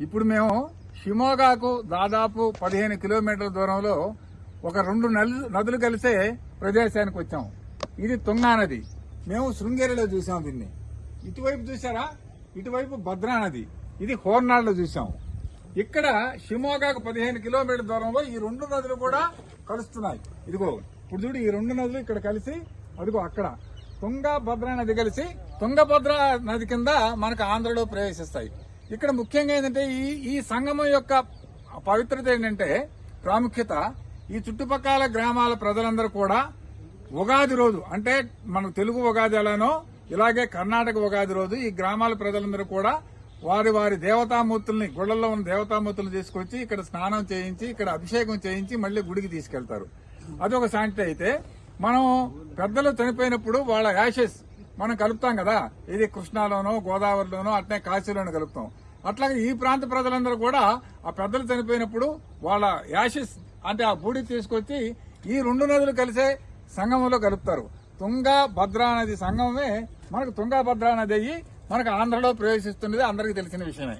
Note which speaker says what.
Speaker 1: ఇప్పుడు మేము షిమోగాకు దాదాపు పదిహేను కిలోమీటర్ల దూరంలో ఒక రెండు నలు- నదులు కలిసే ప్రదేశానికి వచ్చాం. ఇది తుంగా నది. మేము శృంగేరిలో చూసాం దీన్ని. ఇటువైపు చూసారా ఇటువైపు భద్రా నది. ఇది హోర్నాడులో చూసాం ఇక్కడ షిమోగాకు పదిహేను కిలోమీటర్ల దూరంలో ఈ రెండు నదులు కూడా కలుస్తున్నాయి. ఇదిగో ఇప్పుడు చూడు ఈ రెండు నదులు ఇక్కడ కలిసి అదిగో అక్కడ. తుంగ భద్రా నది కలిసి తుంగభద్ర నది కింద మనకు ఆంధ్రలో ప్రవేశిస్తాయి. ఇక్కడ ముఖ్యంగా ఏంటంటే ఈ ఈ సంగమం యొక్క పవిత్రత ఏంటంటే ప్రాముఖ్యత ఈ చుట్టుపక్కల గ్రామాల ప్రజలందరూ కూడా ఉగాది రోజు అంటే మన తెలుగు ఉగాది ఎలానో ఇలాగే కర్ణాటక ఉగాది రోజు ఈ గ్రామాల ప్రజలందరూ కూడా వారి వారి దేవతామూర్తుల్ని గుళ్ళలో ఉన్న దేవతామూర్తులను తీసుకొచ్చి ఇక్కడ స్నానం చేయించి ఇక్కడ అభిషేకం చేయించి మళ్ళీ గుడికి తీసుకెళ్తారు. అదొక శాంతి అయితే. మనం పెద్దలు చనిపోయినప్పుడు వాళ్ళ యాషెస్ మనం కలుపుతాం కదా. ఇది కృష్ణాలోనో గోదావరిలోనో అట్నే కాశీలోనో కలుపుతాం. అట్లాగే ఈ ప్రాంత ప్రజలందరూ కూడా ఆ పెద్దలు చనిపోయినప్పుడు వాళ్ళ యాషెస్ అంటే ఆ బూడి తీసుకొచ్చి ఈ రెండు నదులు కలిసే సంగమంలో కలుపుతారు. తుంగా భద్రా నది సంగమే మనకు తుంగా భద్రా నది అయ్యి మనకు ఆంధ్రలో ప్రవేశిస్తున్నది అందరికీ తెలిసిన విషయమే.